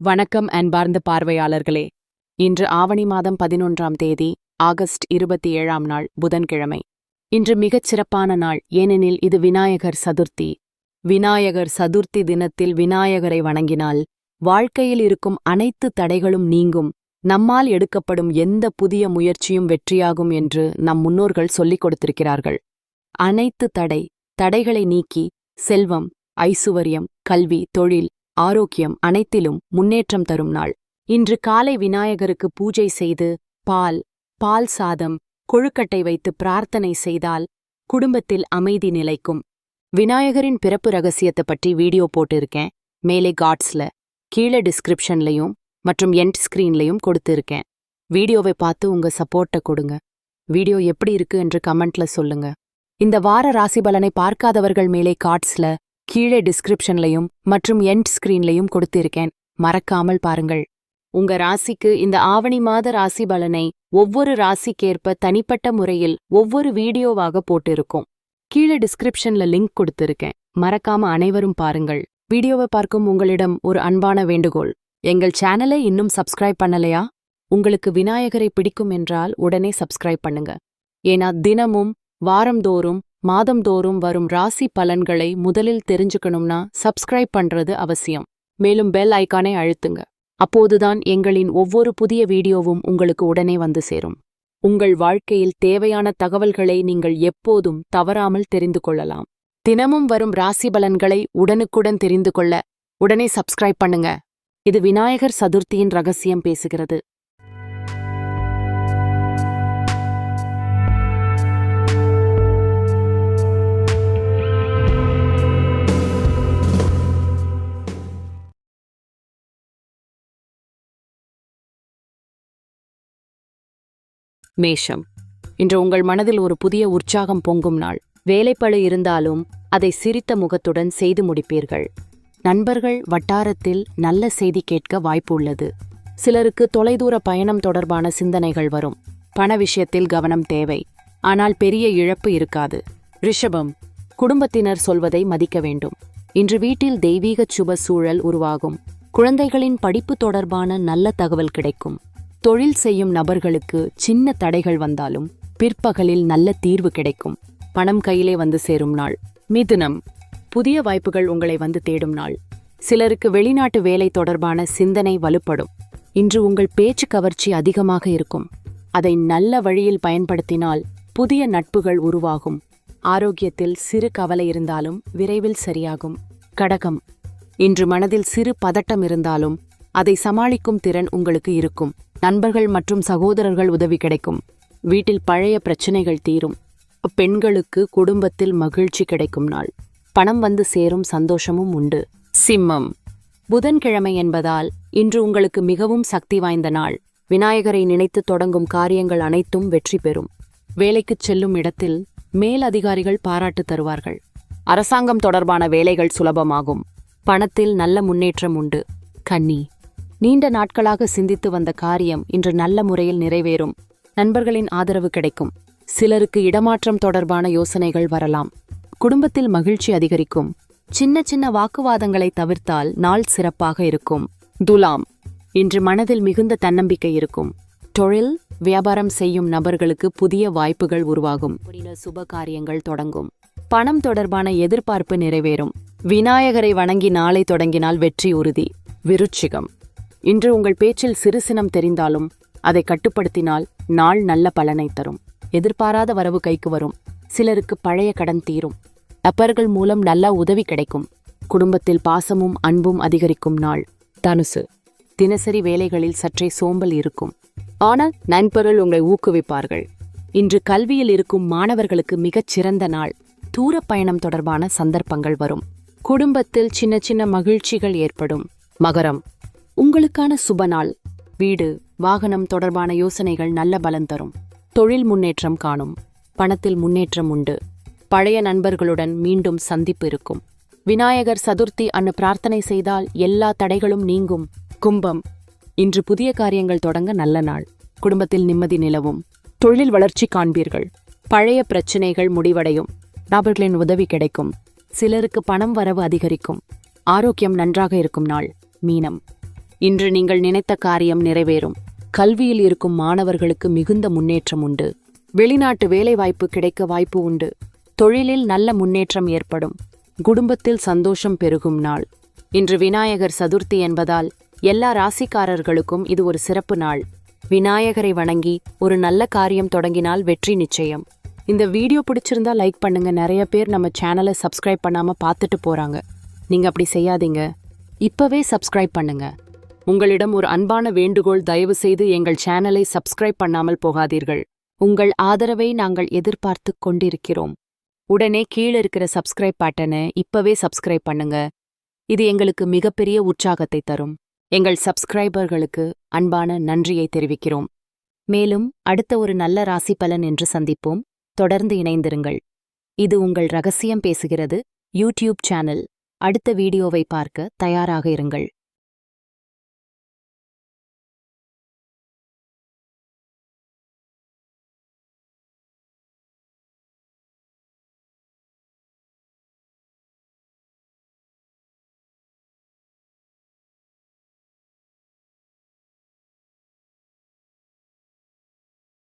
வணக்கம் அன்பார்ந்த பார்வையாளர்களே. இன்று ஆவணி மாதம் பதினொன்றாம் தேதி ஆகஸ்ட் இருபத்தி ஏழாம் நாள் புதன்கிழமை. இன்று மிகச் சிறப்பான நாள் ஏனெனில் இது விநாயகர் சதுர்த்தி. விநாயகர் சதுர்த்தி தினத்தில் விநாயகரை வணங்கினால் வாழ்க்கையில் இருக்கும் அனைத்து தடைகளும் நீங்கும். நம்மால் எடுக்கப்படும் எந்த புதிய முயற்சியும் வெற்றியாகும் என்று நம் முன்னோர்கள் சொல்லிக் கொடுத்திருக்கிறார்கள். அனைத்து தடை தடைகளை நீக்கி செல்வம் ஐசுவரியம் கல்வி தொழில் ஆரோக்கியம் அனைத்திலும் முன்னேற்றம் தரும் நாள். இன்று காலை விநாயகருக்கு பூஜை செய்து பால் பால் சாதம் கொழுக்கட்டை வைத்து பிரார்த்தனை செய்தால் குடும்பத்தில் அமைதி நிலைக்கும். விநாயகரின் பிறப்பு ரகசியத்தை பற்றி வீடியோ போட்டிருக்கேன். மேலே காட்ஸ்ல கீழே டிஸ்கிரிப்ஷன்லையும் மற்றும் எண்ட் ஸ்கிரீன்லையும் கொடுத்திருக்கேன். வீடியோவை பார்த்து உங்க சப்போர்ட்டை கொடுங்க. வீடியோ எப்படி இருக்கு என்று கமெண்ட்ல சொல்லுங்க. இந்த வார ராசி பலனை பார்க்காதவர்கள் மேலே கார்ட்ஸ்ல கீழே டிஸ்கிரிப்ஷன்லையும் மற்றும் எண்ட் ஸ்கிரீன்லையும் கொடுத்திருக்கேன். மறக்காமல் பாருங்கள். உங்க ராசிக்கு இந்த ஆவணி மாத ராசி பலனை ஒவ்வொரு ராசிக்கேற்ப தனிப்பட்ட முறையில் ஒவ்வொரு வீடியோவாக போட்டிருக்கோம். கீழே டிஸ்கிரிப்ஷன்ல லிங்க் கொடுத்திருக்கேன். மறக்காம அனைவரும் பாருங்கள். வீடியோவை பார்க்கும் உங்களிடம் ஒரு அன்பான வேண்டுகோள். எங்கள் சேனலை இன்னும் சப்ஸ்கிரைப் பண்ணலையா? உங்களுக்கு விநாயகரை பிடிக்கும் என்றால் உடனே சப்ஸ்கிரைப் பண்ணுங்க. ஏன்னா தினமும் வாரந்தோறும் மாதந்தோறும் வரும் ராசி பலன்களை முதலில் தெரிஞ்சுக்கணும்னா சப்ஸ்கிரைப் பண்றது அவசியம். மேலும் பெல் ஐகானை அழுத்துங்க. அப்போதுதான் எங்களின் ஒவ்வொரு புதிய வீடியோவும் உங்களுக்கு உடனே வந்து சேரும். உங்கள் வாழ்க்கையில் தேவையான தகவல்களை நீங்கள் எப்போதும் தவறாமல் தெரிந்து கொள்ளலாம். தினமும் வரும் ராசி பலன்களை உடனுக்குடன் தெரிந்து கொள்ள உடனே சப்ஸ்கிரைப் பண்ணுங்க. இது விநாயகர் சதுர்த்தியின் ரகசியம் பேசுகிறது. மேஷம். இன்று உங்கள் மனதில் ஒரு புதிய உற்சாகம் பொங்கும் நாள். வேலைப்பழு இருந்தாலும் அதை சிரித்த முகத்துடன் செய்து முடிப்பீர்கள். நண்பர்கள் வட்டாரத்தில் நல்ல செய்தி கேட்க வாய்ப்பு உள்ளது. சிலருக்கு தொலைதூர பயணம் தொடர்பான சிந்தனைகள் வரும். பண விஷயத்தில் கவனம் தேவை. ஆனால் பெரிய இழப்பு இருக்காது. ரிஷபம் குடும்பத்தினர் சொல்வதை மதிக்க வேண்டும். இன்று வீட்டில் தெய்வீக சுப சூழல் உருவாகும். குழந்தைகளின் படிப்பு தொடர்பான நல்ல தகவல் கிடைக்கும். தொழில் செய்யும் நபர்களுக்கு சின்ன தடைகள் வந்தாலும் பிற்பகலில் நல்ல தீர்வு கிடைக்கும். பணம் கையிலே வந்து சேரும் நாள். மிதுனம். புதிய வாய்ப்புகள் உங்களை வந்து தேடும் நாள். சிலருக்கு வெளிநாட்டு வேலை தொடர்பான சிந்தனை வலுப்படும். இன்று உங்கள் பேச்சு கவர்ச்சி அதிகமாக இருக்கும். அதை நல்ல வழியில் பயன்படுத்தினால் புதிய நட்புகள் உருவாகும். ஆரோக்கியத்தில் சிறு கவலை இருந்தாலும் விரைவில் சரியாகும். கடகம். இன்று மனதில் சிறு பதட்டம் இருந்தாலும் அதை சமாளிக்கும் திறன் உங்களுக்கு இருக்கும். நண்பர்கள் மற்றும் சகோதரர்கள் உதவி கிடைக்கும். வீட்டில் பழைய பிரச்சனைகள் தீரும். பெண்களுக்கு குடும்பத்தில் மகிழ்ச்சி கிடைக்கும் நாள். பணம் வந்து சேரும் சந்தோஷமும் உண்டு. சிம்மம். புதன்கிழமை என்பதால் இன்று உங்களுக்கு மிகவும் சக்தி வாய்ந்த நாள். விநாயகரை நினைத்து தொடங்கும் காரியங்கள் அனைத்தும் வெற்றி பெறும். வேலைக்குச் செல்லும் இடத்தில் மேல் அதிகாரிகள் பாராட்டு தருவார்கள். அரசாங்கம் தொடர்பான வேலைகள் சுலபமாகும். பணத்தில் நல்ல முன்னேற்றம் உண்டு. கன்னி. நீண்ட நாட்களாக சிந்தித்து வந்த காரியம் இன்று நல்ல முறையில் நிறைவேறும். நண்பர்களின் ஆதரவு கிடைக்கும். சிலருக்கு இடமாற்றம் தொடர்பான யோசனைகள் வரலாம். குடும்பத்தில் மகிழ்ச்சி அதிகரிக்கும். சின்ன சின்ன வாக்குவாதங்களை தவிர்த்தால் நாள் சிறப்பாக இருக்கும். துலாம். இன்று மனதில் மிகுந்த தன்னம்பிக்கை இருக்கும். தொழில் வியாபாரம் செய்யும் நபர்களுக்கு புதிய வாய்ப்புகள் உருவாகும். சுப காரியங்கள் தொடங்கும். பணம் தொடர்பான எதிர்பார்ப்பு நிறைவேறும். விநாயகரை வணங்கி நாளை தொடங்கினால் வெற்றி உறுதி. விருட்சிகம் இன்று உங்கள் பேச்சில் சிறுசினம் தெரிந்தாலும் அதை கட்டுப்படுத்தினால் நாள் நல்ல பலனை தரும். எதிர்பாராத வரவு கைக்கு வரும். சிலருக்கு பழைய கடன் தீரும். அப்பர்கள் மூலம் நல்ல உதவி கிடைக்கும். குடும்பத்தில் பாசமும் அன்பும் அதிகரிக்கும் நாள். தனுசு. தினசரி வேலைகளில் சற்றே சோம்பல் இருக்கும். ஆனால் நண்பர்கள் உங்களை ஊக்குவிப்பார்கள். இன்று கல்வியில் இருக்கும் மாணவர்களுக்கு மிகச் சிறந்த நாள். தூரப் பயணம் தொடர்பான சந்தர்ப்பங்கள் வரும். குடும்பத்தில் சின்ன சின்ன மகிழ்ச்சிகள் ஏற்படும். மகரம். உங்களுக்கான சுப நாள். வீடு வாகனம் தொடர்பான யோசனைகள் நல்ல பலன் தரும். தொழில் முன்னேற்றம் காணும். பணத்தில் முன்னேற்றம் உண்டு. பழைய நண்பர்களுடன் மீண்டும் சந்திப்பு இருக்கும். விநாயகர் சதுர்த்தி அன்னு பிரார்த்தனை செய்தால் எல்லா தடைகளும் நீங்கும். கும்பம். இன்று புதிய காரியங்கள் தொடங்க நல்ல நாள். குடும்பத்தில் நிம்மதி நிலவும். தொழில் வளர்ச்சி காண்பீர்கள். பழைய பிரச்சினைகள் முடிவடையும். நபர்களின் உதவி கிடைக்கும். சிலருக்கு பணம் வரவு அதிகரிக்கும். ஆரோக்கியம் நன்றாக இருக்கும் நாள். மீனம். இன்று நீங்கள் நினைத்த காரியம் நிறைவேறும். கல்வியில் இருக்கும் மாணவர்களுக்கு மிகுந்த முன்னேற்றம் உண்டு. வெளிநாட்டு வேலைவாய்ப்பு கிடைக்க வாய்ப்பு உண்டு. தொழிலில் நல்ல முன்னேற்றம் ஏற்படும். குடும்பத்தில் சந்தோஷம் பெருகும் நாள். இன்று விநாயகர் சதுர்த்தி என்பதால் எல்லா ராசிக்காரர்களுக்கும் இது ஒரு சிறப்பு நாள். விநாயகரை வணங்கி ஒரு நல்ல காரியம் தொடங்கினால் வெற்றி நிச்சயம். இந்த வீடியோ பிடிச்சிருந்தா லைக் பண்ணுங்க. நிறைய பேர் நம்ம சேனலை சப்ஸ்கிரைப் பண்ணாம பார்த்துட்டு போறாங்க. நீங்க அப்படி செய்யாதீங்க. இப்பவே சப்ஸ்கிரைப் பண்ணுங்க. உங்களிடம் ஒரு அன்பான வேண்டுகோள் தயவு செய்து எங்கள் சேனலை சப்ஸ்கிரைப் பண்ணாமல் போகாதீர்கள். உங்கள் ஆதரவை நாங்கள் எதிர்பார்த்து கொண்டிருக்கிறோம். உடனே கீழே இருக்கிற சப்ஸ்கிரைப் பட்டனை இப்பவே சப்ஸ்கிரைப் பண்ணுங்க. இது எங்களுக்கு மிகப்பெரிய உற்சாகத்தை தரும். எங்கள் சப்ஸ்கிரைபர்களுக்கு அன்பான நன்றியை தெரிவிக்கிறோம். மேலும் அடுத்த ஒரு நல்ல ராசி பலன் என்று சந்திப்போம். தொடர்ந்து இணைந்திருங்கள். இது உங்கள் ரகசியம் பேசுகிறது யூடியூப் சேனல். அடுத்த வீடியோவை பார்க்க தயாராக இருங்கள்.